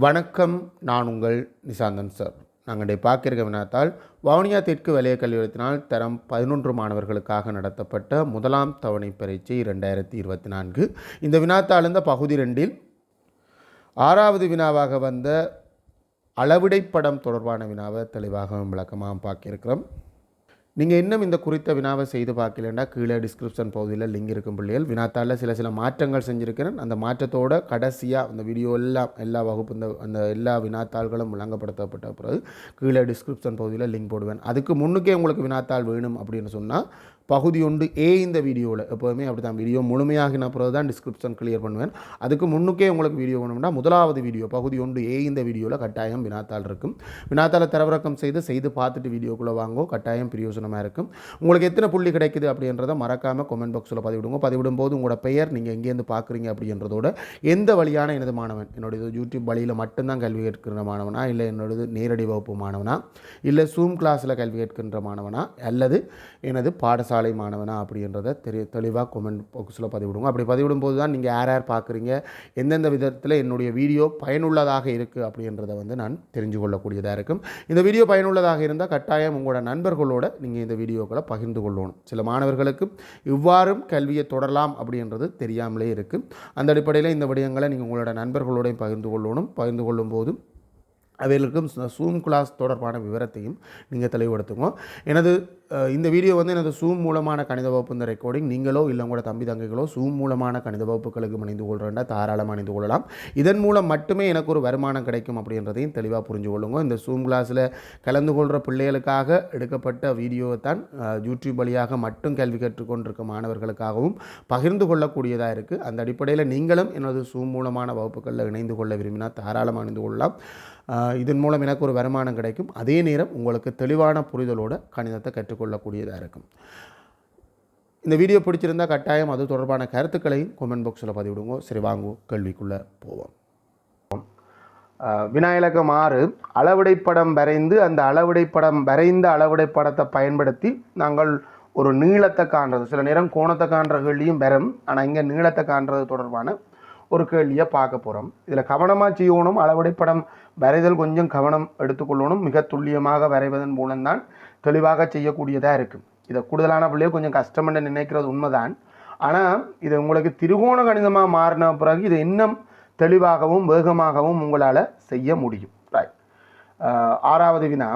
வணக்கம் நான் உங்கள் நிசாந்தன் சார். நாங்கள் இன்றைய வினாத்தால் வவுனியா தெற்கு வலய கல்லூரத்தினால் தரம் பதினொன்று மாணவர்களுக்காக நடத்தப்பட்ட முதலாம் தவணை பரீட்சை ரெண்டாயிரத்தி இருபத்தி நான்கு. இந்த வினாத்தாள் இந்த பகுதி ரெண்டில் ஆறாவது வினாவாக வந்த அளவிடைப்படம் தொடர்பான வினாவை தெளிவாகவும் விளக்கமாக பார்க்கிருக்கிறோம் நீங்கள் இன்னும் இந்த குறித்த வினாவை செய்து பார்க்கலண்டா கீழே டிஸ்கிரிப்ஷன் பகுதியில் லிங்க் இருக்கும் பிள்ளைகள். வினாத்தாளில் சில சில மாற்றங்கள் செஞ்சுருக்கிறேன். அந்த மாற்றத்தோட கடைசியாக அந்த வீடியோ எல்லாம் எல்லா வகுப்பு இந்த அந்த எல்லா வினாத்தாள்களும் விளங்கப்படுத்தப்பட்ட பிறகு கீழே டிஸ்கிரிப்ஷன் பகுதியில் லிங்க் போடுவேன். அதுக்கு முன்னுக்கே உங்களுக்கு வினாத்தாள் வேணும் அப்படின்னு சொன்னால் பகுதி உண்டு ஏ இந்த வீடியோவில் எப்போதுமே அப்படி தான் வீடியோ முழுமையாகின பிறகு தான் டிஸ்கிரிப்ஷன் கிளியர் பண்ணுவேன். அதுக்கு முன்னுக்கே உங்களுக்கு வீடியோ வேணும்னா முதலாவது வீடியோ பகுதி ஒன்று ஏ இந்த வீடியோவில் கட்டாயம் வினாத்தாள் இருக்கும். வினாத்தாளை தரவிறக்கம் செய்து செய்து பார்த்துட்டு வீடியோக்குள்ளே வாங்கோ. கட்டாயம் பிரயோஜனமாக இருக்கும். உங்களுக்கு எத்தனை புள்ளி கிடைக்குது அப்படின்றத மறக்காமல் கமெண்ட் பாக்ஸில் பதிவிடுங்க. பதிவிடும் போது உங்களோட பெயர் நீங்கள் எங்கேருந்து பார்க்குறீங்க அப்படின்றதோட எந்த வழியான எனது மாணவன் என்னுடைய யூடியூப் வழியில் மட்டும்தான் கல்வி கேட்கின்ற மாணவனா? இல்லை என்னோடது நேரடி வகுப்பு மாணவனா? இல்லை சூம் கிளாஸில் கல்வி கேட்கின்ற மாணவனா? அல்லது எனது பாடசாலை மாணவனா அப்படின்றத தெரிய தெளிவாக கொமெண்ட் பாக்ஸில் பதிவிடுங்க. அப்படி பதிவிடும்போது தான் நீங்கள் யார் யார் பார்க்குறீங்க? எந்தெந்த விதத்தில் என்னுடைய வீடியோ பயனுள்ளதாக இருக்குது அப்படின்றத வந்து நான் தெரிஞ்சு கொள்ளக்கூடியதாக இருக்கும். இந்த வீடியோ பயனுள்ளதாக இருந்தால் கட்டாயம் உங்களோட நண்பர்களோட நீங்கள் இந்த வீடியோக்களை பகிர்ந்து கொள்ளணும். சில மாணவர்களுக்கு இவ்வாறும் கல்வியை தொடரலாம் அப்படின்றது தெரியாமலே இருக்குது அந்த அடிப்படையில் இந்த விடயங்களை நீங்கள் உங்களோட நண்பர்களோடையும் பகிர்ந்து கொள்ளணும். பகிர்ந்து அவையில் இருக்கும் சூம் கிளாஸ் தொடர்பான விவரத்தையும் நீங்கள் தெளிவுபடுத்துங்க. எனது இந்த வீடியோ வந்து எனது சூம் மூலமான கணித வகுப்பு இந்த ரெக்கார்டிங் நீங்களோ இல்லை உங்களோட தம்பி தங்கைகளோ சூம் மூலமான கணித வகுப்புகளுக்கு அணிந்து கொள்கிறேன்டா தாராளமாக அணிந்து கொள்ளலாம். இதன் மூலம் மட்டுமே எனக்கு ஒரு வருமானம் கிடைக்கும் அப்படின்றதையும் தெளிவாக புரிஞ்சு கொள்ளுங்க. இந்த சூம் கிளாஸில் கலந்து கொள்கிற பிள்ளைகளுக்காக எடுக்கப்பட்ட வீடியோவை தான் யூடியூப் வழியாக மட்டும் கேள்வி கற்றுக்கொண்டிருக்க மாணவர்களுக்காகவும் பகிர்ந்து கொள்ளக்கூடியதாக இருக்குது அந்த அடிப்படையில் நீங்களும் எனது சூம் மூலமான வகுப்புகளில் இணைந்து கொள்ள விரும்பினால் தாராளமாக அணிந்து கொள்ளலாம். இதன் மூலம் எனக்கு ஒரு வருமானம் கிடைக்கும். அதே நேரம் உங்களுக்கு தெளிவான புரிதலோட கணிதத்தை கற்றுக்கொள்ளக்கூடியதாக இருக்கும். இந்த வீடியோ பிடிச்சிருந்தா கட்டாயம் அது தொடர்பான கருத்துக்களையும் கொமெண்ட் பாக்ஸில் பதிவிடுங்க. சரி வாங்குவோம் கேள்விக்குள்ளே போவோம். விநாயகம் ஆறு அளவிடைப்படம் வரைந்து அந்த அளவிடைப்படம் வரைந்த அளவிடைப்படத்தை பயன்படுத்தி நாங்கள் ஒரு நீளத்தை காண்றது. சில நேரம் கோணத்தை காண்ற வரும். ஆனால் இங்கே நீளத்தை காண்றது தொடர்பான ஒரு கேள்வியை பார்க்க போகிறோம் இதில் கவனமாக செய்யணும். படம் வரைதல் கொஞ்சம் கவனம் எடுத்துக்கொள்ளணும். மிக துல்லியமாக வரைவதன் மூலம்தான் தெளிவாக செய்யக்கூடியதாக இருக்கும் இதை கூடுதலான பிள்ளைய கொஞ்சம் கஷ்டம்னு நினைக்கிறது உண்மைதான். ஆனால் இது உங்களுக்கு திருகோண கணிதமாக மாறின பிறகு இதை இன்னும் தெளிவாகவும் வேகமாகவும் உங்களால் செய்ய முடியும். ரைட் ஆறாவது வினா.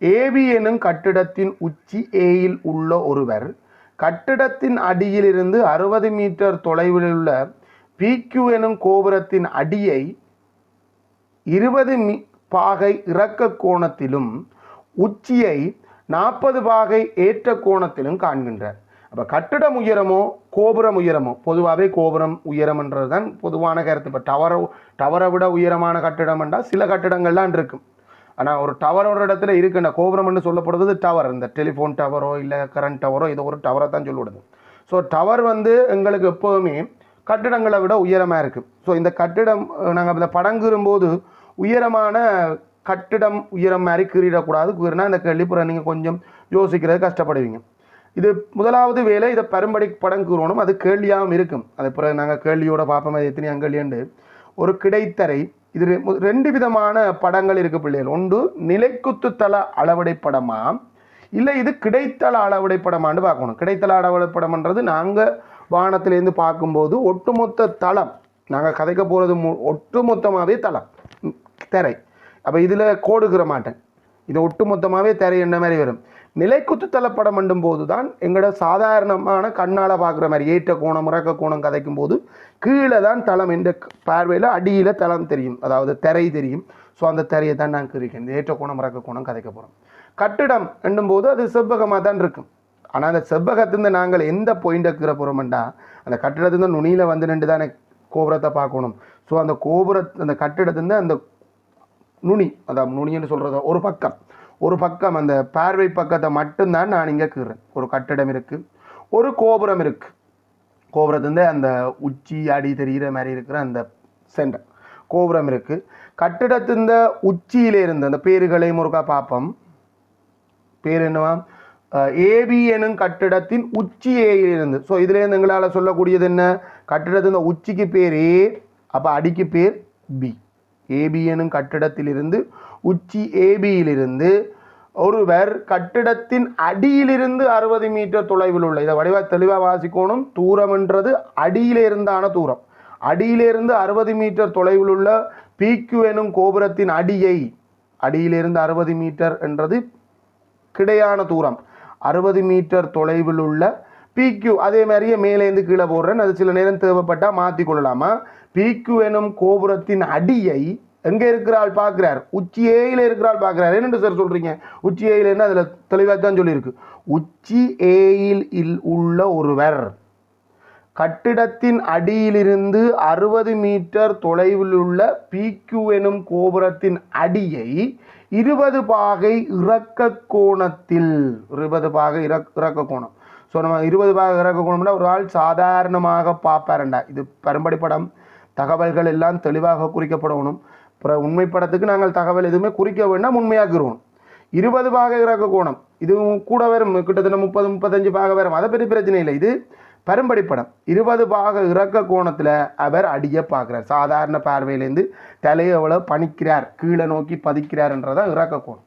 ஏபி எனும் கட்டிடத்தின் உச்சி ஏயில் உள்ள ஒருவர் கட்டிடத்தின் அடியிலிருந்து அறுபது மீட்டர் தொலைவில் உள்ள பிக்யூ எனும் கோபுரத்தின் அடியை இருபது மி பாகை இறக்க கோணத்திலும் உச்சியை நாற்பது பாகை ஏற்ற கோணத்திலும் காண்கின்றார். அப்போ கட்டிடம் உயரமோ கோபுரம் உயரமோ? பொதுவாகவே கோபுரம் உயரம்ன்றது தான் பொதுவான கருத்து. இப்போ டவரை டவரை விட உயரமான கட்டிடம் என்றால் சில கட்டிடங்கள்லாம் இருக்கும். ஆனால் ஒரு டவர் ஒரு இடத்துல இருக்குன்னா கோபுரம்னு சொல்லப்படுறது டவர் இந்த டெலிஃபோன் டவரோ இல்லை கரண்ட் டவரோ இது ஒரு டவரை தான் சொல்லிவிடுது ஸோ டவர் வந்து எங்களுக்கு எப்போதுமே கட்டிடங்களை விட உயரமாக இருக்குது ஸோ இந்த கட்டிடம் நாங்கள் இந்த படங்குறும்போது உயரமான கட்டிடம் உயரம் மாதிரி கீறிடக்கூடாது. கீறினா இந்த கேள்விப்புறம் நீங்கள் கொஞ்சம் யோசிக்கிறது கஷ்டப்படுவீங்க. இது முதலாவது வேலை இதை பரும்படி படம் கூறணும். அது கேள்வியாகவும் இருக்கும். அது பிறகு நாங்கள் கேள்வியோட பார்ப்போம். அது எத்தனை கேள்வியுண்டு ஒரு கிடைத்தரை. இது ரெ- ரெண்டு விதமான படங்கள் இருக்குது பிள்ளைகள். ஒன்று நிலைக்குத்துத்தள அளவடை படமா இல்லை இது கிடைத்தள அளவடை படமான்னு பார்க்கணும். கிடைத்தள அளவடை படம்ன்றது நாங்கள் வானத்திலேருந்து பார்க்கும்போது ஒட்டுமொத்த தளம். நாங்கள் கதைக்க போகிறது மு ஒட்டுமொத்தமாகவே தளம். திரை. அப்போ இதில் கோடுகிற மாட்டேன். இது ஒட்டுமொத்தமாகவே திரை என்ன மாதிரி வரும்? நிலைக்குத்து தளப்படம் பண்ணும் போது தான் எங்களோட சாதாரணமான கண்ணால் பார்க்குற மாதிரி ஏற்ற கோணம் இறக்க கோணம் கதைக்கும் போது கீழே தான் தளம் என்ற பார்வையில் அடியில் தளம் தெரியும். அதாவது திரை தெரியும். ஸோ அந்த திரையை தான் நான் குறிக்கேன் ஏற்ற கோணம் இறக்க கோணம் கதைக்க போகிறோம் கட்டிடம் என்னும் போது அது செவ்வகமாக தான் இருக்கும். ஆனால் அந்த செவ்வகத்துலேருந்து நாங்கள் எந்த பாயிண்டை இருக்கிற போகிறோம்டா அந்த கட்டிடத்துலேருந்து நுனியில் வந்து நின்று தானே கோபுரத்தை பார்க்கணும். ஸோ அந்த கோபுர அந்த கட்டிடத்துலேருந்து அந்த நுனி அதான் நுனின்னு சொல்கிறது ஒரு பக்கம். ஒரு பக்கம் அந்த பார்வை பக்கத்தை மட்டும்தான் நான் இங்கே கீறேன். ஒரு கட்டிடம் இருக்குது ஒரு கோபுரம் இருக்குது கோபுரத்துலேருந்து அந்த உச்சி அடி தெரிகிற மாதிரி இருக்கிற அந்த சென்டர் கோபுரம் இருக்குது கட்டிடத்தின் உச்சியிலே இருந்து அந்த பேருகளையும் ஒருக்கா பார்ப்போம். பேர் என்னவா? ஏபி எனும் கட்டிடத்தின் உச்சியிலிருந்து ஸோ இதுலேருந்து எங்களால் சொல்லக்கூடியது என்ன? கட்டிடத்தின் உச்சிக்கு பேர் ஏ அப்போ அடிக்கு பேர் பி ஏபி எனும் கட்டிடத்திலிருந்து உச்சி ஏபியிலிருந்து ஒருவர் கட்டிடத்தின் அடியிலிருந்து அறுபது மீட்டர் தொலைவில் உள்ள இதை வடிவ தெளிவாக வாசிக்கணும் தூரம்ன்றது அடியிலிருந்தான தூரம். அடியிலிருந்து அறுபது மீட்டர் தொலைவில் உள்ள பிக்யூ எனும் கோபுரத்தின் அடியை அடியிலிருந்து அறுபது மீட்டர் என்றது கிடையான தூரம். அறுபது மீட்டர் தொலைவில் உள்ள பிக்யூ அதே மாதிரியே மேலேருந்து கீழே போடுறேன். அது சில நேரம் தேவைப்பட்டால் மாற்றி கொள்ளலாமா? பிக்யூ எனும் கோபுரத்தின் அடியை எங்கே இருக்கிறாள் பார்க்குறார்? உச்சி ஏயில் இருக்கிறாள் பார்க்குறார். என்னென்று சார் சொல்கிறீங்க உச்சி ஏயில்னு அதில் தெளிவாக தான் சொல்லியிருக்கு. உச்சி ஏயில் இல் உள்ள ஒருவர் கட்டிடத்தின் அடியிலிருந்து அறுபது மீட்டர் தொலைவில் உள்ள பிக்யூ எனும் கோபுரத்தின் அடியை இருபது பாகை இறக்க கோணத்தில். இருபது பாகை இறக் இறக்க கோணம். ஸோ நம்ம இருபது பாகை இறக்க கோணம்னா ஒரு ஆள் சாதாரணமாக பார்ப்பாரண்டா. இது பரம்படி படம். தகவல்கள் எல்லாம் தெளிவாக குறிக்கப்படணும். அப்புறம் உண்மை படத்துக்கு நாங்கள் தகவல் எதுவுமே குறிக்க வேண்டாம் உண்மையாக்குறோம் இருபது பாக இறக்க கோணம். இது கூட வரும். கிட்டத்தட்ட முப்பது முப்பத்தஞ்சு பாக வரும். அதை பெரிய பிரச்சனை இல்லை. இது பரம்படி படம். இருபது பாக இறக்க கோணத்தில் அவர் அடியை பார்க்குறார். சாதாரண பார்வையிலேருந்து தலையை எவ்வளோ பணிக்கிறார் கீழே நோக்கி பதிக்கிறார்ன்றதான் இறக்க கோணம்.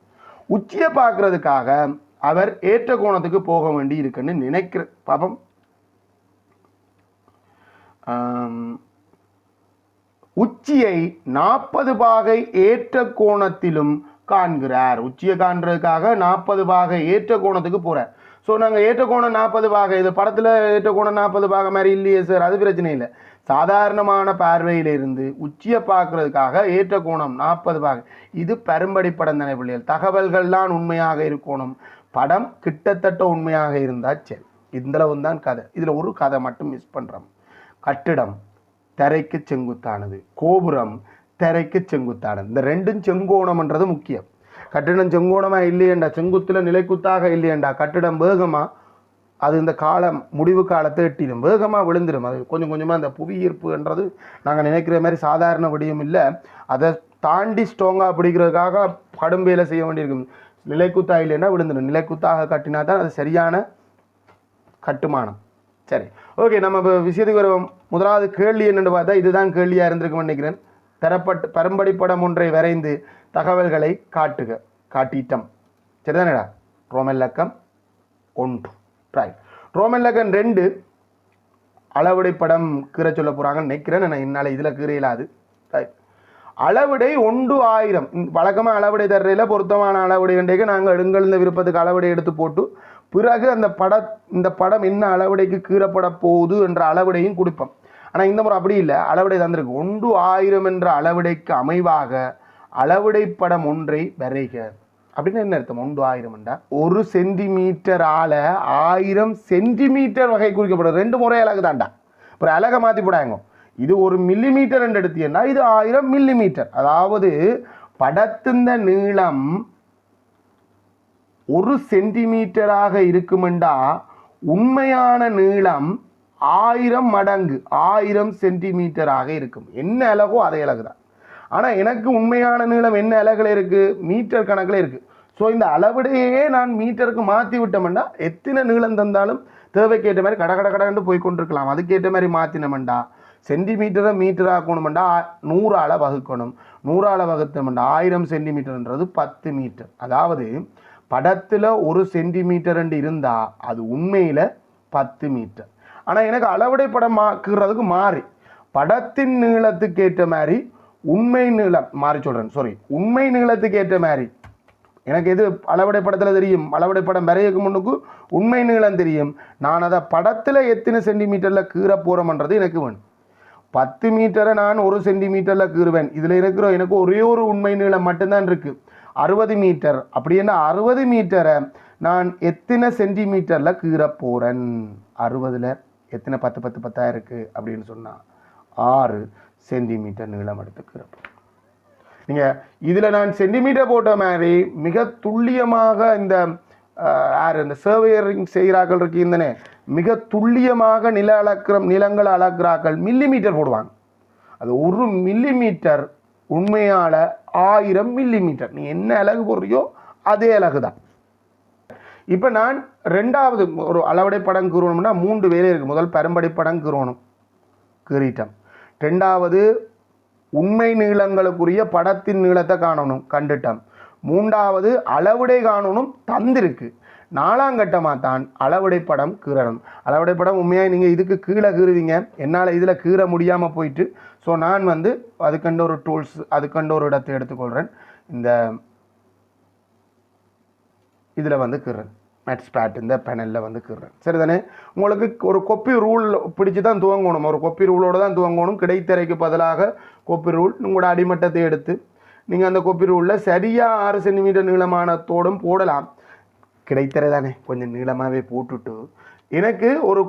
உச்சியை பார்க்குறதுக்காக அவர் ஏற்ற கோணத்துக்கு போக வேண்டி இருக்குன்னு நினைக்கிற பாபம். உச்சியை நாற்பது பாகை ஏற்ற கோணத்திலும் காண்கிறார். உச்சியை காண்றதுக்காக நாற்பது பாகை ஏற்ற கோணத்துக்கு போகிறார் ஸோ நாங்கள் ஏற்றக்கோணம் நாற்பது பாகை இது படத்தில் ஏற்றக்கோணம் நாற்பது பாகம் மாதிரி இல்லையே சார் அது பிரச்சனை இல்லை. சாதாரணமான பார்வையிலிருந்து உச்சியை பார்க்குறதுக்காக ஏற்ற கோணம் நாற்பது பாகம். இது பெரும்படி படம் தானே பிள்ளைகள். தகவல்கள்லாம் உண்மையாக இருக்கணும். படம் கிட்டத்தட்ட உண்மையாக இருந்தால் சரி. இந்தளவு தான் கதை. இதில் ஒரு கதை மட்டும் மிஸ் பண்ணுறோம் கட்டிடம் தரைக்கு செங்குத்தானது. கோபுரம் தரைக்கு செங்குத்தானது. இந்த ரெண்டும் செங்கோணம்ன்றது முக்கியம். கட்டிடம் செங்கோணமாக இல்லையேண்டா செங்குத்தில் நிலைக்குத்தாக இல்லையேண்டா கட்டிடம் வேகமாக அது இந்த காலம் முடிவு காலத்தை எட்டிடும். வேகமாக விழுந்துடும். அது கொஞ்சம் கொஞ்சமாக அந்த புவி ஈர்ப்புன்றது நாங்கள் நினைக்கிற மாதிரி சாதாரண விடயம் இல்லை. அதை தாண்டி ஸ்ட்ராங்காக பிடிக்கிறதுக்காக கடும் வேலை செய்ய வேண்டியிருக்கும். நிலைக்குத்தா இல்லைன்னா விழுந்துடும். நிலைக்குத்தாக கட்டினா தான் அது சரியான கட்டுமானம். சரி. ஓகே நம்ம இப்போ விஷயத்துக்கு வருவோம். முதலாவது கேள்வி என்னென்னு பார்த்தா இதுதான் கேள்வியாக இருந்திருக்கும்னு நினைக்கிறேன். தரப்பட்டு பரம்படி படம் ஒன்றை வரைந்து தகவல்களை காட்டுக. காட்டிட்டம். சரிதானடா? ரோமன் லக்கம் ஒன்று. ரைட் ரோமன் லக்கம் ரெண்டு அளவுடை படம் கீரை சொல்ல போகிறாங்கன்னு நினைக்கிறேன். நான் என்னால் இதில் கீற இயலாது. ரைட் அளவிடை ஒன்று ஆயிரம். வழக்கமாக அளவிடை தர்றையில் பொருத்தமான அளவிடை கண்டைக்கு நாங்கள் எடுங்கழுந்த விருப்பத்துக்கு அளவிடை எடுத்து போட்டு பிறகு அந்த பட இந்த படம் என்ன அளவிடைக்கு கீறப்பட போகுது என்ற அளவிடையும் கொடுப்போம். ஆனால் இந்த முறை அப்படி இல்லை. அளவிடை தந்திருக்கு. ஒன்று ஆயிரம் என்ற அளவிடைக்கு அமைவாக அளவுடை படம் ஒன்றை வரைக. அப்படின்னு என்ன அர்த்தம்? ஒன்று ஆயிரம்டா ஒரு சென்டிமீட்டர் ஆழ ஆயிரம் சென்டிமீட்டர் வகை குறிக்கப்படும். ரெண்டு முறை அழகு தாண்டா. அப்புறம் அழகை மாற்றி போடாங்க. இது ஒரு மில்லிமீட்டர் என்று எடுத்தீங்கன்னா இது ஆயிரம் மில்லிமீட்டர். அதாவது படத்துந்த நீளம் ஒரு சென்டிமீட்டராக இருக்குமெண்டா உண்மையான நீளம் ஆயிரம் மடங்கு ஆயிரம் சென்டிமீட்டராக இருக்கும். என்ன அழகோ அதே அழகு தான் ஆனால் எனக்கு உண்மையான நீளம் என்ன அலகில் இருக்குது மீட்டர் கணக்கில் இருக்குது ஸோ இந்த அளவிடையே நான் மீட்டருக்கு மாற்றி விட்டோம்னா எத்தனை நீளம் தந்தாலும் தேவைக்கேற்ற மாதிரி கட கட கடன்னு போய் கொண்டிருக்கலாம். அதுக்கேற்ற மாதிரி மாற்றினோம்டா சென்டிமீட்டரை மீட்டர் ஆக்கணுமெண்டா நூறால் வகுக்கணும். நூறால் வகுத்தோம்டா ஆயிரம் சென்டிமீட்டர்ன்றது பத்து மீட்டர். அதாவது படத்தில் ஒரு சென்டிமீட்டர் இருந்தால் அது உண்மையில் பத்து மீட்டர். ஆனால் எனக்கு அளவுடை படம் மாக்குறதுக்கு மாறி படத்தின் நீளத்துக்கு ஏற்ற மாதிரி உண்மை நீளம் மாறி சொல்கிறேன் சாரி உண்மை நீளத்துக்கு ஏற்ற மாதிரி. எனக்கு எது அளவடை படத்தில் தெரியும்? அளவடை படம் வரையக்கு முன்னுக்கு உண்மை நீளம் தெரியும். நான் அதை படத்தில் எத்தனை சென்டிமீட்டரில் கீற போகிறோம்ன்றது எனக்கு வேணும். பத்து மீட்டரை நான் ஒரு சென்டிமீட்டரில் கீறுவேன். இதில் இருக்கிற எனக்கு ஒரே ஒரு உண்மை நீளம் மட்டும்தான் இருக்குது அறுபது மீட்டர். அப்படின்னா அறுபது மீட்டரை நான் எத்தனை சென்டிமீட்டரில் கீற போகிறேன் அறுபதில் எத்தனை? பத்து பத்து பத்தாயிரம் இருக்குது அப்படின்னு சொன்னால் ஆறு. சென்டிமீட்டர் நீளம் எடுத்து நீங்கள் இதில் நான் சென்டிமீட்டர் போட்ட மாதிரி மிக துல்லியமாக இந்த யார் இந்த சர்வேயரிங் செய்கிறார்கள் இருக்கீங்கன்னே மிக துல்லியமாக நில அளக்கிற நிலங்களை அளக்கிறார்கள் மில்லிமீட்டர் போடுவாங்க. அது ஒரு மில்லிமீட்டர் உண்மையால ஆயிரம் மில்லிமீட்டர் நீ என்ன அலகு போடுறியோ அதே அலகு தான் இப்போ நான் ரெண்டாவது ஒரு அளவடை படம் கூறணும்னா மூன்று வேலை இருக்குது முதல் பெரும்படை படம் கூறணும். கிரீட்டம் ரெண்டாவது உண்மை நீளங்களுக்குரிய படத்தின் நீளத்தை காணணும் கண்டுட்டம். மூன்றாவது அளவுடை காணணும் தந்திருக்கு. நாலாம் கட்டமாக தான் அளவுடை படம் கீறணும். அளவுடை படம் உண்மையாக நீங்கள் இதுக்கு கீழே கீறுவீங்க. என்னால் இதில் கீற முடியாமல் போயிட்டு ஸோ நான் வந்து அதுக்கண்ட ஒரு டூல்ஸ் அதுக்கண்ட ஒரு இடத்தை எடுத்துக்கொள்கிறேன் இந்த இதில் வந்து கீறேன் மேட்ச் பேட் இந்த பெனலில் வந்து கீறேன் சரிதானே? உங்களுக்கு ஒரு கொப்பி ரூல் பிடிச்சு தான் துவங்கணும். ஒரு கொப்பி ரூலோடு தான் துவங்கணும். கிடைத்தறைக்கு பதிலாக கொப்பி ரூல் உங்களோட அடிமட்டத்தை எடுத்து நீங்கள் அந்த கொப்பி ரூலில் சரியாக ஆறு சென்டிமீட்டர் நீளமான தோடும் போடலாம். கிடைத்தரை தானே? கொஞ்சம் நீளமாகவே போட்டுட்டு எனக்கு ஒரு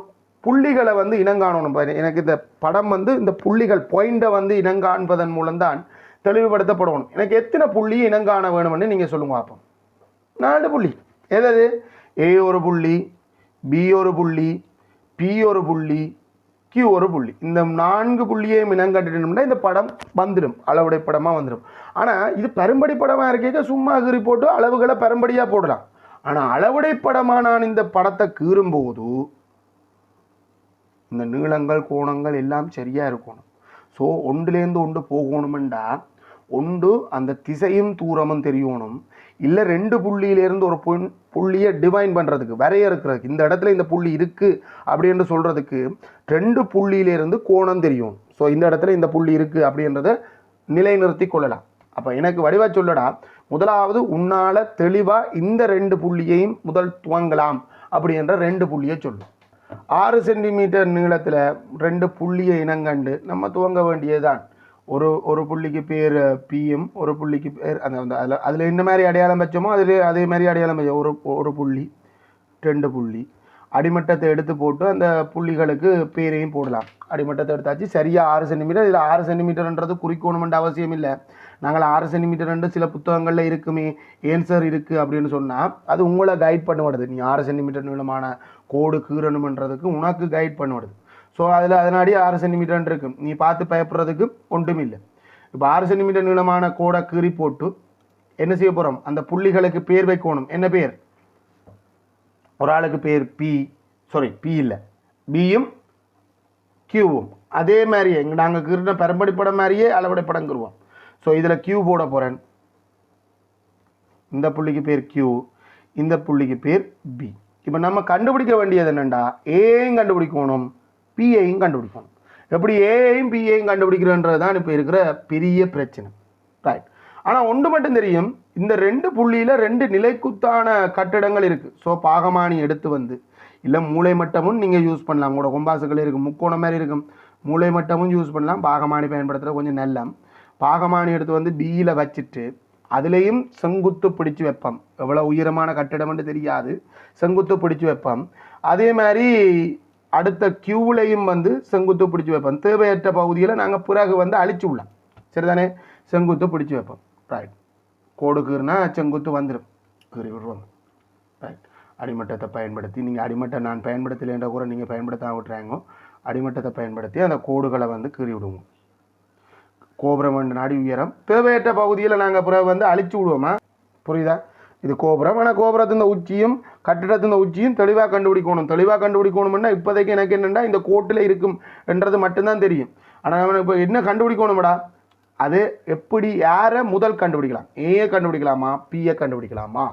புள்ளிகளை வந்து இனங்காணணும். எனக்கு இந்த படம் வந்து இந்த புள்ளிகள் பாயிண்டை வந்து இனங்காண்பதன் மூலம்தான் தெளிவுபடுத்தப்படணும். எனக்கு எத்தனை புள்ளி இனங்காண வேணும்னு நீங்கள் சொல்லுங்க பார்ப்போம். நாலு புள்ளி. எதாவது ஏ ஒரு புள்ளி பி ஒரு புள்ளி பி ஒரு புள்ளி கியூ ஒரு புள்ளி. இந்த நான்கு புள்ளியை இனங்கட்டிட்டோம்னா இந்த படம் வந்துடும். அளவுடை படமாக வந்துடும். ஆனால் இது பெரும்படி படமாக இருக்க சும்மா கீறி போட்டு அளவுகளை பெரும்படியாக போடலாம். ஆனால் அளவுடை படமாக நான் இந்த படத்தை கீறும்போது இந்த நீளங்கள் கோணங்கள் எல்லாம் சரியாக இருக்கணும். ஸோ ஒன்றுலேருந்து ஒன்று போகணுமெண்டா ஒன்று அந்த திசையும் தூரமும் தெரியணும். இல்லை ரெண்டு புள்ளியிலேருந்து ஒரு பொன் புள்ளியை டிவைன் பண்ணுறதுக்கு வரையறுக்கிறதுக்கு இந்த இடத்துல இந்த புள்ளி இருக்குது அப்படின்னு சொல்கிறதுக்கு ரெண்டு புள்ளியிலேருந்து கோணம் தெரியும். ஸோ இந்த இடத்துல இந்த புள்ளி இருக்குது அப்படின்றத நிலைநிறுத்தி கொள்ளலாம். அப்போ எனக்கு வடிவாக சொல்லடா முதலாவது உன்னால் தெளிவாக இந்த ரெண்டு புள்ளியையும் முதல் துவங்கலாம் அப்படின்ற ரெண்டு புள்ளியை சொல்லும் ஆறு சென்டிமீட்டர் நீளத்தில் ரெண்டு புள்ளியை இனங்கண்டு நம்ம துவங்க வேண்டியதுதான். ஒரு ஒரு புள்ளிக்கு பேர் பிஎம் ஒரு புள்ளிக்கு பேர் அந்த அந்த அதில் அதில் என்ன மாதிரி அடையாளம் வச்சோமோ அதில் அதே மாதிரி அடையாளம் வச்சோம். ஒரு ஒரு புள்ளி ரெண்டு புள்ளி. அடிமட்டத்தை எடுத்து போட்டு அந்த புள்ளிகளுக்கு பேரையும் போடலாம். அடிமட்டத்தை எடுத்தாச்சு சரியாக ஆறு சென்டிமீட்டர். இதில் ஆறு சென்டிமீட்டர்ன்றது குறிக்கோணுமென்ற அவசியம் இல்லை. நாங்கள் ஆறு சென்டிமீட்டர்ன்ற சில புத்தகங்களில் இருக்குமே ஏன்சர் இருக்குது அப்படின்னு சொன்னால் அது உங்களை கைட் பண்ணுவாடுது நீ ஆறு சென்டிமீட்டர் நீளமான கோடு கீறணுமன்றதுக்கு உனக்கு கைட் பண்ணுவாடுது ஸோ அதில் அதனாடி ஆறு சென்டிமீட்டர் இருக்கும் நீ பார்த்து பயப்படுறதுக்கு ஒன்றும் இல்லை இப்போ ஆறு சென்டிமீட்டர் நீளமான கோடை கீறி போட்டு என்ன செய்ய போகிறோம் அந்த புள்ளிகளுக்கு பேர் வைக்கணும். என்ன பேர்? ஒரு ஆளுக்கு பேர் பி சாரி பி இல்லை. பியும் கியூவும் அதே மாதிரியே இங்கே நாங்கள் கீறின பெரம்படி படம் மாதிரியே அளவடை படம் ஸோ இதில் கியூ போட போகிறேன் இந்த புள்ளிக்கு பேர் கியூ இந்த புள்ளிக்கு பேர் பி இப்போ நம்ம கண்டுபிடிக்க வேண்டியது என்னென்னா ஏன் கண்டுபிடிக்கணும். பிஏயும் கண்டுபிடிப்போம் எப்படி ஏஐயும் பிஏயும் கண்டுபிடிக்கிறோன்றது தான் இப்போ இருக்கிற பெரிய பிரச்சனை. ரைட் ஆனால் ஒன்று மட்டும் தெரியும். இந்த ரெண்டு புள்ளியில் ரெண்டு நிலைக்குத்தான கட்டிடங்கள் இருக்குது ஸோ பாகமானி எடுத்து வந்து இல்லை மூளை மட்டமும் நீங்கள் யூஸ் பண்ணலாம். உங்களோட கொம்பாசுகள் இருக்கும் முக்கோணம் மாதிரி இருக்கும். மூளை மட்டமும் யூஸ் பண்ணலாம். பாகமானி பயன்படுத்துகிற கொஞ்சம் நல்லம். பாகமானி எடுத்து வந்து பியில் வச்சுட்டு அதுலேயும் செங்குத்து பிடிச்சி வைப்போம். எவ்வளோ உயரமான கட்டிடம்னு தெரியாது. செங்குத்து பிடிச்சி வைப்போம். அதே மாதிரி அடுத்த கியூவிலையும் வந்து செங்குத்து பிடிச்சி வைப்போம். தேவையற்ற பகுதியில் நாங்கள் பிறகு வந்து அழிச்சு விடலாம் சரிதானே? செங்குத்து பிடிச்சி வைப்போம். ரைட் கோடு கீறுனா செங்குத்து வந்துடும் கீறி விடுவோம் ரைட் அடிமட்டத்தை பயன்படுத்தி நீங்கள் அடிமட்டம் நான் பயன்படுத்தலைன்ற கூட நீங்கள் பயன்படுத்தாம விட்றாங்க அடிமட்டத்தை பயன்படுத்தி அந்த கோடுகளை வந்து கீறி விடுவோம். கோபுரம் ரெண்டு நாடி உயரம். தேவையற்ற பகுதியில் நாங்கள் பிறகு வந்து அழிச்சு விடுவோமா? புரியுதா? இது கோபுரம். ஆனால் கோபுரத்தின் உச்சியும் கட்டிடத்தின் உச்சியும் தெளிவாக கண்டுபிடிக்கணும். தெளிவாக கண்டுபிடிக்கணும்னா இப்போதைக்கு எனக்கு என்னென்னா இந்த கோட்டில் இருக்கும் என்றது மட்டும்தான் தெரியும். ஆனால் இப்போ என்ன கண்டுபிடிக்கணும்டா? அது எப்படி யாரை முதல் கண்டுபிடிக்கலாம்? ஏயை கண்டுபிடிக்கலாமா? பியை கண்டுபிடிக்கலாமா?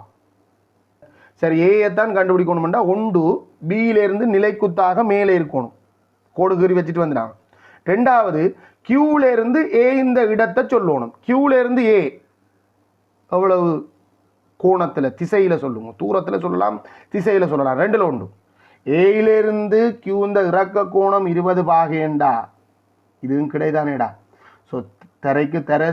சரி ஏயை தான் கண்டுபிடிக்கணும்டா. ஒன்று பியிலேருந்து நிலைக்குத்தாக மேலே இருக்கணும். கோடு கீறி வச்சுட்டு வந்துட்டாங்க ரெண்டாவது கியூலேருந்து ஏ இந்த இடத்தை சொல்லணும். கியூலேருந்து ஏ எவ்வளவு? கோணத்தில் திசையில் சொல்லுங்க தூரத்தில் சொல்லலாம் திசையில் சொல்லலாம். ரெண்டில் உண்டு. ஏயிலிருந்து கியூந்த இறக்க கோணம் இருபது பாகேண்டா? இதுவும் கிடைதானேடா. ஸோ தரைக்கு தரை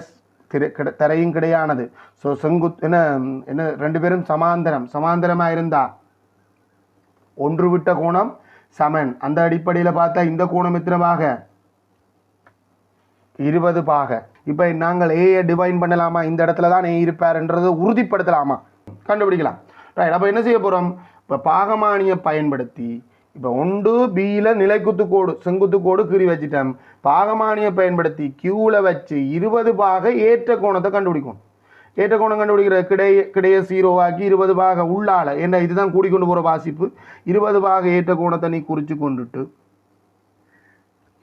திரை தரையும் கிடையானது. ஸோ செங்குத் என்ன என்ன ரெண்டு பேரும் சமாந்தரம். சமாந்தரமாக இருந்தா? ஒன்று விட்ட கோணம் சமன். அந்த அடிப்படையில் பார்த்தா இந்த கோணம் எத்தனை பாகை? இருபது பாக. இப்போ நாங்கள் ஏயை டிவைன் பண்ணலாமா? இந்த இடத்துல தான் ஏ இருப்பார்ன்றதை உறுதிப்படுத்தலாமா? கண்டுபிடிக்கலாம். ரைட் அப்போ என்ன செய்ய போகிறோம் இப்போ பாகமானியை பயன்படுத்தி இப்போ ஒன்று பியில் நிலைக்குத்து கோடு செங்குத்து கோடு கீறி வச்சுட்டோம். பாகமானியை பயன்படுத்தி கியூவில் வச்சு இருபது பாக ஏற்ற கோணத்தை கண்டுபிடிக்கணும். ஏற்ற கோணம் கண்டுபிடிக்கிற கிடையை கிடையை சீரோவாக்கி இருபது பாக உள்ளால என்ன இதுதான் கூடிக்கொண்டு போகிற வாசிப்பு. இருபது பாக ஏற்ற கோணத்தை நீ குறித்து கொண்டுட்டு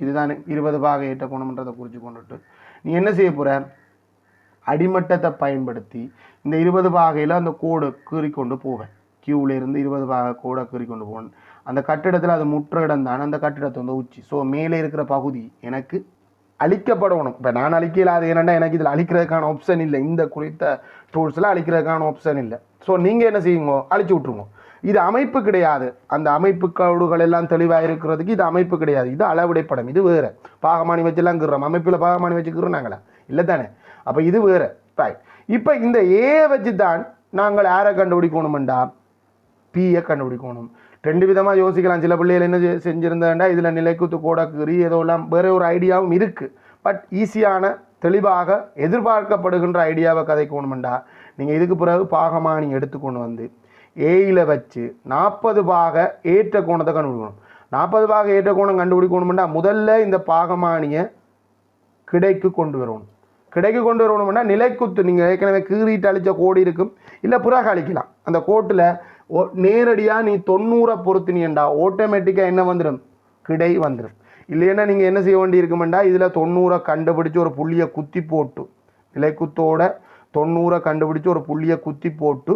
இதுதான் இருபது பாக ஏற்ற குணம்ன்றதை குறித்து கொண்டுட்டு நீ என்ன செய்ய போகிற அடிமட்டத்தை பயன்படுத்தி இந்த இருபது பாகையில் அந்த கோடை கீறி கொண்டு போவேன் கியூவில் இருந்து இருபது பாகை கோடை கீறி கொண்டு போவேன். அந்த கட்டிடத்தில் அது முற்ற இடம் தான். அந்த கட்டிடத்தை வந்து உச்சி. ஸோ மேலே இருக்கிற பகுதி எனக்கு அழிக்கப்படணும் இப்போ நான் அழிக்கல அது என்னென்னா எனக்கு இதில் அழிக்கிறதுக்கான ஆப்ஷன் இல்லை. இந்த குறித்த டூல்ஸில் அழிக்கிறதுக்கான ஆப்ஷன் இல்லை. ஸோ நீங்கள் என்ன செய்யுங்க? அழிச்சு விட்ருங்க இது அமைப்பு கிடையாது. அந்த அமைப்பு கோடுகள் எல்லாம் தெளிவாக இருக்கிறதுக்கு இது அமைப்பு கிடையாது. இது அளவுடை படம் இது வேறு. பாகமானி வச்சுலாம் கீறோம் அமைப்பில் பாகமானி வச்சுக்கிறோம் நாங்களா இல்லை தானே? அப்போ இது வேறு. ரைட் இப்போ இந்த ஏ வச்சு தான் நாங்கள் யாரை கண்டுபிடிக்கணுமெண்டா? பியை கண்டுபிடிக்கணும். ரெண்டு விதமாக யோசிக்கலாம். சில பிள்ளைகள் என்ன செஞ்சுருந்தேன்டா இதில் நிலைக்குத்து கோடக்குறி ஏதோ எல்லாம் வேறு ஒரு ஐடியாவும் இருக்குது பட் ஈஸியான தெளிவாக எதிர்பார்க்கப்படுகின்ற ஐடியாவை கதைக்கணுமெண்டா? நீங்கள் இதுக்கு பிறகு பாகமானி எடுத்துக்கொண்டு வந்து ஏயில் வச்சு நாற்பது பாக ஏற்ற கோணத்தை கண்டுபிடிக்கணும். நாற்பது பாக ஏற்ற கோணம் கண்டுபிடிக்கணும்னா முதல்ல இந்த பாகமானியை கிடைக்கு கொண்டு வரணும். கிடைக்கு கொண்டு வரணும்னா நிலைக்குத்து நீங்கள் ஏற்கனவே கீறிட்டு அழிச்ச கோடு இருக்கும் இல்லை புறாக அழிக்கலாம். அந்த கோட்டில் ஓ நேரடியாக நீ தொண்ணூறை பொறுத்தினியண்டா ஆட்டோமேட்டிக்காக என்ன வந்துடும் கிடை வந்துடும் இல்லைன்னா நீங்கள் என்ன செய்ய வேண்டி இருக்குமெண்டா இதில் தொண்ணூறை கண்டுபிடிச்சு ஒரு புள்ளியை குத்தி போட்டு நிலைக்குத்தோட தொண்ணூறை கண்டுபிடிச்சு ஒரு புள்ளியை குத்தி போட்டு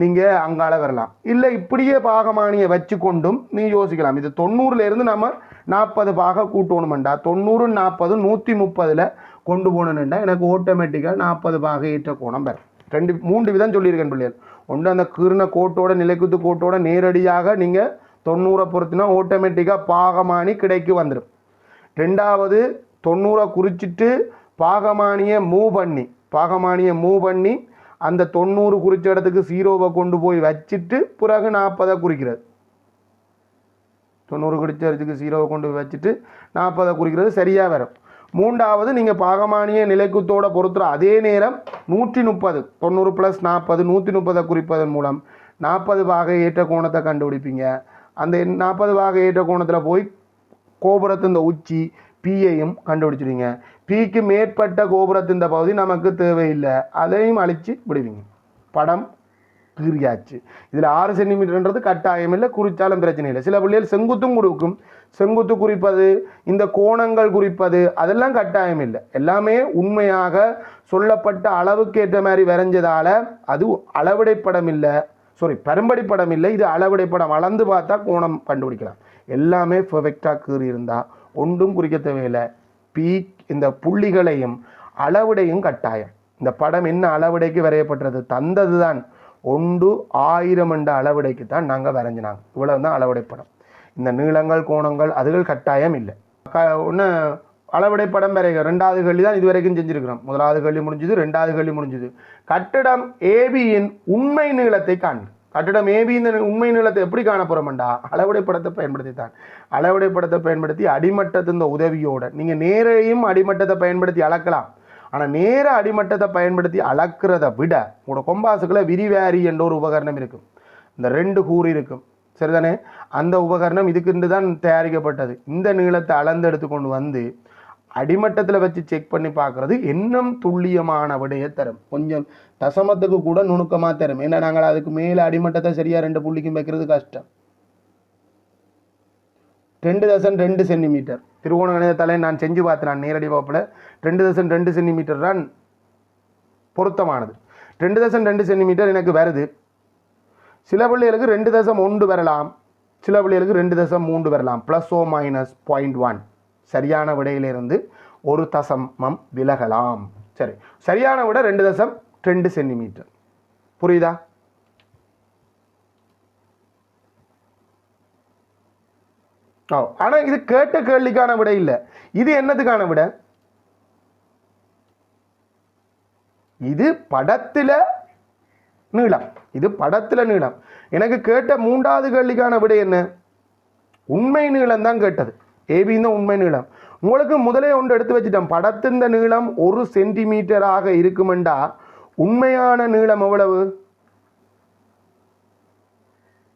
நீங்கள் அங்கால வரலாம். இல்லை இப்படியே பாகமானியை வச்சு கொண்டும் நீ யோசிக்கலாம். இது தொண்ணூறுலேருந்து நம்ம நாற்பது பாக கூட்டணுமெண்டா? தொண்ணூறு நாற்பது நூற்றி முப்பதில் கொண்டு போகணுன்னா எனக்கு ஆட்டோமேட்டிக்காக நாற்பது பாக ஏற்ற கோணம் வரும். ரெண்டு மூன்று விதம் சொல்லியிருக்கேன் பிள்ளைகள். ஒன்று அந்த கீர்ண கோட்டோட நிலைக்குத்து கோட்டோட நேரடியாக நீங்கள் தொண்ணூறை பொறுத்தினா ஆட்டோமேட்டிக்காக பாகமானி கிடைக்கு வந்துடும் ரெண்டாவது தொண்ணூறை குறிச்சிட்டு பாகமானியை மூவ் பண்ணி பாகமானியை மூவ் பண்ணி அந்த தொண்ணூறு குறித்த இடத்துக்கு ஜீரோவை கொண்டு போய் வச்சுட்டு பிறகு நாற்பதை குறிக்கிறது. தொண்ணூறு குறித்த இடத்துக்கு ஜீரோவை கொண்டு போய் வச்சுட்டு நாற்பதை குறிக்கிறது சரியாக வரும். மூன்றாவது நீங்கள் பாகமானிய நிலைக்குத்தோட பொறுத்துற அதே நேரம் நூற்றி முப்பது தொண்ணூறு ப்ளஸ் நாற்பது நூற்றி முப்பதை குறிப்பதன் மூலம் நாற்பது பாக ஏற்ற கோணத்தை கண்டுபிடிப்பீங்க. அந்த நாற்பது பாக ஏற்ற கோணத்தில் போய் கோபுரத்து இந்த உச்சி பியையும் கண்டுபிடிச்சிடுவீங்க. பிக்கு மேற்பட்ட கோபுரத்தின் பகுதி நமக்கு தேவையில்லை. அதையும் அழித்து விடுவீங்க. படம் கீறியாச்சு இதில் ஆறு சென்டிமீட்டர்ன்றது கட்டாயம் இல்லை குறித்தாலும் பிரச்சனை இல்லை. சில பிள்ளைகள் செங்குத்தும் கொடுக்கும். செங்குத்து குறிப்பது இந்த கோணங்கள் குறிப்பது அதெல்லாம் கட்டாயம் இல்லை எல்லாமே உண்மையாக சொல்லப்பட்ட அளவுக்கு ஏற்ற மாதிரி வரைஞ்சதால் அது அளவிடை படம் இல்லை சாரி பரம்படி படம் இல்லை இது அளவிடை படம் அளந்து பார்த்தா கோணம் கண்டுபிடிக்கலாம். எல்லாமே பெர்ஃபெக்டாக கீறி இருந்தால் ஒன்றும் குறிக்க தேவையில்லை. பீக் இந்த புள்ளிகளையும் அளவுடையும் கட்டாயம். இந்த படம் என்ன அளவுடைக்கு வரையப்பட்டது? தந்தது தான் ஒன்று ஆயிரம் என்ற அளவுடைக்கு தான் நாங்கள் வரைஞ்சினாங்க. இவ்வளவு தான் அளவுடை படம். இந்த நீளங்கள் கோணங்கள் அதுகள் கட்டாயம் இல்லை. க ஒன்று அளவுடை படம் வரைக. ரெண்டாவது கல்வி தான் இது வரைக்கும் செஞ்சுருக்கிறோம். முதலாவது கல்வி முடிஞ்சுது ரெண்டாவது கல்வி முடிஞ்சுது. கட்டிடம் ஏபியின் உண்மை நீளத்தை காண்பு கட்டிடம் ஏபி இந்த உண்மை நீளத்தை எப்படி காண அளவுடை படத்தை பயன்படுத்தி தான் அளவிடை படத்தை பயன்படுத்தி அடிமட்டத்தின் உதவியோட நீங்கள் நேரையும் அடிமட்டத்தை பயன்படுத்தி அளக்கலாம். ஆனால் நேர அடிமட்டத்தை பயன்படுத்தி அளக்கிறத விட உங்களோட கொம்பாசுக்களை விரிவாரி என்ற ஒரு உபகரணம் இருக்கும். இந்த ரெண்டு கூறு இருக்கும். சரிதானே? அந்த உபகரணம் இதுக்குண்டு தான் தயாரிக்கப்பட்டது. இந்த நீளத்தை அளந்து எடுத்து கொண்டு வந்து அடிமட்டத்தில் வச்சு செக் பண்ணி பார்க்குறது இன்னும் துல்லியமான விடையை தரும். கொஞ்சம் தசமத்துக்கு கூட நுணுக்கமாக தரும். ஏன்னா நாங்கள் அதுக்கு மேலே அடிமட்டத்தை சரியாக ரெண்டு புள்ளிக்கும் வைக்கிறது கஷ்டம். ரெண்டு தசம் ரெண்டு சென்டிமீட்டர். திருவோண கணிதத்தாலே நான் செஞ்சு பார்த்தேன் நான் நேரடி வகுப்பில் ரெண்டு தசம் ரெண்டு சென்டிமீட்டர் தான் பொருத்தமானது. ரெண்டு தசம் ரெண்டு சென்டிமீட்டர் எனக்கு வருது. சில பிள்ளைகளுக்கு ரெண்டு தசம் ஒன்று வரலாம். சில பிள்ளைகளுக்கு ரெண்டு தசம் மூன்று வரலாம். Plus or minus point one சரியான விடையிலிருந்து ஒரு தசமம் விலகலாம். சரி சரியான விட ரெண்டு தசம் ரெண்டு சென்டிமீட்டர். புரியுதா? ஓ ஆனால் இது கேட்ட கேள்விக்கான விடை இல்லை. இது என்னதுக்கான விட? இது படத்தில் நீளம். இது படத்தில் நீளம். எனக்கு கேட்ட மூன்றாவது கேள்விக்கான விடை என்ன? உண்மை நீளம் தான் கேட்டது. ஏபின்னு உண்மை நீளம். உங்களுக்கு முதலே ஒன்று எடுத்து வச்சுட்டேன். படத்தின் நீளம் ஒரு சென்டிமீட்டராக இருக்குமெண்டா? உண்மையான நீளம் எவ்வளவு?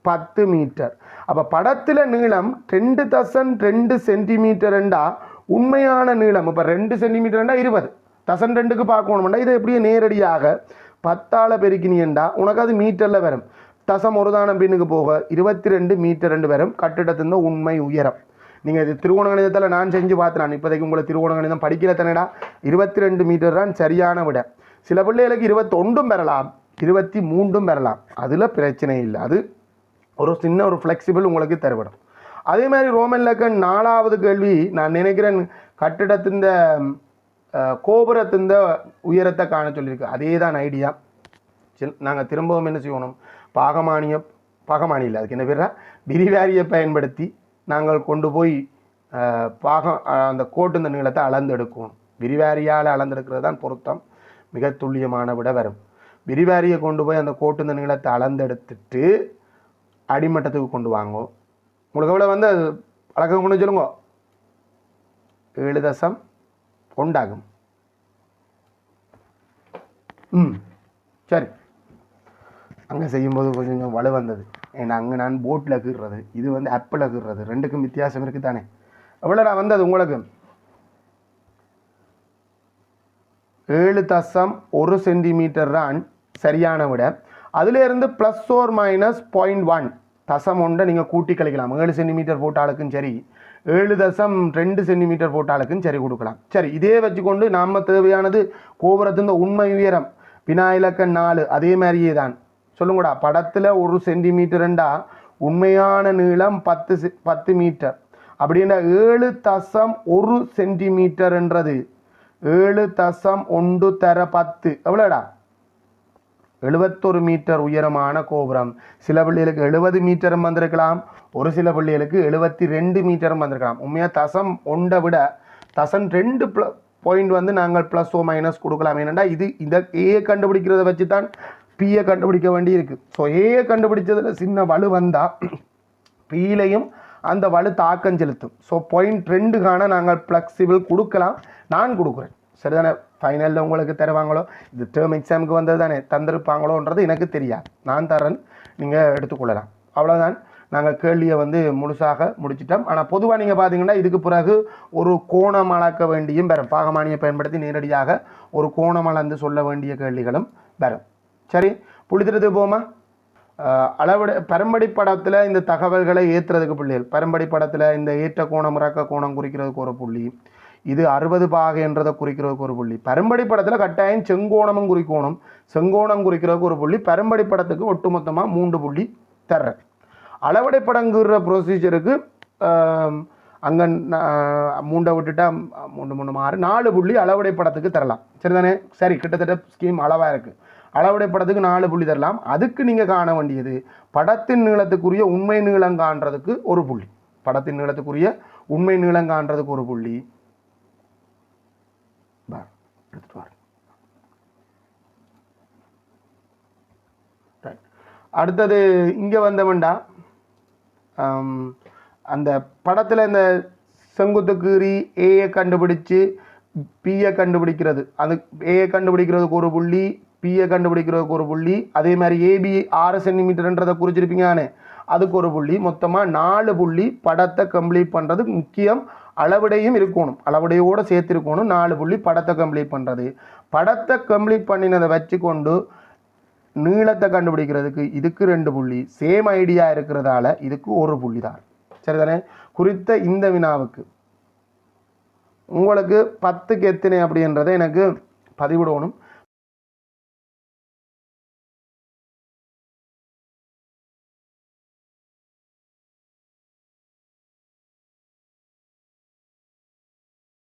பத்து மீட்டர். அப்போ படத்தில் நீளம் ரெண்டு தசன் ரெண்டு சென்டிமீட்டர்ண்டா உண்மையான நீளம். இப்போ ரெண்டு சென்டிமீட்டர்ண்டா இருபது. தசன் ரெண்டுக்கு பார்க்கணும்டா இதை எப்படியும் நேரடியாக பத்தால் பெருக்கினியண்டா? உனக்கு அது மீட்டரில் வரும். தசம் ஒரு தானம் பின்னுக்கு போக இருபத்தி ரெண்டு மீட்டர் ரெண்டு வரும். கட்டிடத்தின் உண்மை உயரம். நீங்கள் இது திருவோண கணிதத்தில் நான் செஞ்சு பார்த்தேன் நான் இப்போதைக்கு உங்களை திருவோணகணிதம் படிக்கல தானேடா இருபத்தி ரெண்டு மீட்டர் தான் சரியான விட. சில பிள்ளைகளுக்கு இருபத்தொண்டும் பெறலாம் இருபத்தி மூன்றும் பெறலாம். அதில் பிரச்சனை இல்லை. அது ஒரு சின்ன ஒரு ஃப்ளெக்சிபிள் உங்களுக்கு தருவிடும். அதே மாதிரி ரோமன் லக்கன் நாலாவது கேள்வி நான் நினைக்கிறேன் கட்டிடத்தின் கோபுரத்தின் உயரத்தை காண சொல்லியிருக்கு. அதே தான் ஐடியா நாங்கள் திரும்பவும் என்ன செய்யணும்? பாகமானிய பாகமானியில் இல்லை அதுக்கு என்ன பேரா விரிவாரியை பயன்படுத்தி நாங்கள் கொண்டு போய் பாகம் அந்த கோட்டு நீளத்தை அளந்தெடுக்கணும். விரிவாரியால் அளந்தெடுக்கிறது தான் பொருத்தம். மிக துல்லியமான விட வரும். விரிவாரியை கொண்டு போய் அந்த கோட்டு நீளத்தை அளந்தெடுத்துட்டு அடிமட்டத்துக்கு கொண்டு வாங்கும் உங்களுக்கு எவ்வளோ வந்து அது? அழகம் கொண்டு சொல்லுங்க. ஏழு தசம் உண்டாகும் ம். சரி. அங்கே செய்யும்போது கொஞ்சம் வலு வந்தது. ஏன்னா அங்கே நான் போட்டில் கீறுறது இது வந்து ஆப்பிளில் கீறுறது ரெண்டுக்கும் வித்தியாசம் இருக்குது தானே எவ்வளோடா வந்தது உங்களுக்கு? ஏழு தசம் ஒரு சென்டிமீட்டர் தான் சரியான விட. அதிலேருந்து plus or minus point one தசம் ஒன்றை நீங்கள் கூட்டி கழிக்கலாம். ஏழு சென்டிமீட்டர் போட்டாலுக்கும் சரி ஏழு தசம் ரெண்டு சென்டிமீட்டர் போட்டாலுக்கும் சரி கொடுக்கலாம். சரி இதே வச்சுக்கொண்டு நாம் தேவையானது கோபுரத்தின் உண்மை உயரம் வினா இலக்கம் நாலு அதே மாதிரியே தான். சொல்லுங்கடா படத்தில் ஒரு சென்டிமீட்டருண்டா உண்மையான நீளம் பத்து செ- பத்து மீட்டர் அப்படின்னா ஏழு தசம் ஒரு சென்டிமீட்டர்ன்றது ஏழு தசம் ஒன்று தர பத்து. எவ்வளோடா? எழுபத்தொரு மீட்டர் உயரமான கோபுரம். சில பள்ளிகளுக்கு எழுபது மீட்டரும் வந்திருக்கலாம். ஒரு சில பள்ளிகளுக்கு எழுபத்தி ரெண்டு மீட்டரும் வந்திருக்கலாம். உண்மையாக தசம் ஒன்றை விட தசம் ரெண்டு ப்ள பாயிண்ட் வந்து நாங்கள் ப்ளஸ் ஓ மைனஸ் கொடுக்கலாம். ஏனெண்டா இது இதை ஏ கண்டுபிடிக்கிறத வச்சு தான் பியை கண்டுபிடிக்க வேண்டியிருக்கு. ஸோ ஏயை கண்டுபிடிச்சதில் சின்ன வலு வந்தால் பீலையும் அந்த வலு தாக்கம் செலுத்தும். ஸோ பாயிண்ட் ரெண்டுக்கான நாங்கள் ஃப்ளெக்சிபிள் கொடுக்கலாம். நான் கொடுக்குறேன். சரிதானே? ஃபைனலில் உங்களுக்கு தருவாங்களோ? இது டேர்ம் எக்ஸாமுக்கு வந்தது தானே தந்திருப்பாங்களோன்றது எனக்கு தெரியாது. நான் தரேன். நீங்கள் எடுத்துக்கொள்ளலாம். அவ்வளோதான் நாங்கள் கேள்வியை வந்து முழுசாக முடிச்சிட்டோம். ஆனால் பொதுவாக நீங்கள் பார்த்தீங்கன்னா இதுக்கு பிறகு ஒரு கோணம் அளக்க வேண்டியும் வரும் பாகமானியை பயன்படுத்தி நேரடியாக ஒரு கோணம் அளந்து சொல்ல வேண்டிய கேள்விகளும் வரும். சரி புளித்திரத்துக்கு போமா அஹ் அளவிட பரம்படி படத்தில் இந்த தகவல்களை ஏற்றுறதுக்கு புள்ளிகள். பரம்படி படத்தில் இந்த ஏற்ற கோணம் இறக்க கோணம் குறிக்கிறதுக்கு ஒரு புள்ளி. இது அறுபது பாகை என்றதை குறிக்கிறதுக்கு ஒரு புள்ளி. பரம்படி படத்தில் கட்டாயம் செங்கோணமும் குறிக்கோணம். செங்கோணம் குறிக்கிறதுக்கு ஒரு புள்ளி. பரம்படி படத்துக்கு ஒட்டுமொத்தமாக மூன்று புள்ளி தர்றேன். அளவடை படங்குற ப்ரொசீஜருக்கு அங்கே மூண்டை விட்டுட்டா அஹ், மூன்று மூணு ஆறு நாலு புள்ளி அளவடை படத்துக்கு தரலாம். சரிதானே? சரி கிட்டத்தட்ட ஸ்கீம் அளவாக இருக்குது அளவுடைய படத்துக்கு நாலு புள்ளி தரலாம். அதுக்கு நீங்கள் காண வேண்டியது படத்தின் நீளத்துக்குரிய உண்மை நீளம் காண்றதுக்கு ஒரு புள்ளி. படத்தின் நீளத்துக்குரிய உண்மை நீளம் காண்றதுக்கு ஒரு புள்ளி. அடுத்தது இங்கே வந்தவன்டா. அந்த படத்தில் இந்த செங்குத்து கீறி ஏயை கண்டுபிடிச்சு பியை கண்டுபிடிக்கிறது. அது ஏயை கண்டுபிடிக்கிறதுக்கு ஒரு புள்ளி பிஏ கண்டுபிடிக்கிறதுக்கு ஒரு புள்ளி. அதே மாதிரி ஏபி ஆறு சென்டிமீட்டர்ன்றதை குறிச்சிருப்பீங்கன்னு அதுக்கு ஒரு புள்ளி. மொத்தமாக நாலு புள்ளி படத்தை கம்ப்ளீட் பண்ணுறது முக்கியம் அளவிடையும் இருக்கணும். அளவிடையோடு சேர்த்துருக்கணும் நாலு புள்ளி படத்தை கம்ப்ளீட் பண்ணுறது படத்தை கம்ப்ளீட் பண்ணினதை வச்சுக்கொண்டு நீளத்தை கண்டுபிடிக்கிறதுக்கு இதுக்கு ரெண்டு புள்ளி. சேம் ஐடியா இருக்கிறதால இதுக்கு ஒரு புள்ளி தான். சரிதானே? குறித்த இந்த வினாவுக்கு. உங்களுக்கு பத்துக்கு எத்தனை அப்படின்றத எனக்கு பதிவிடணும்.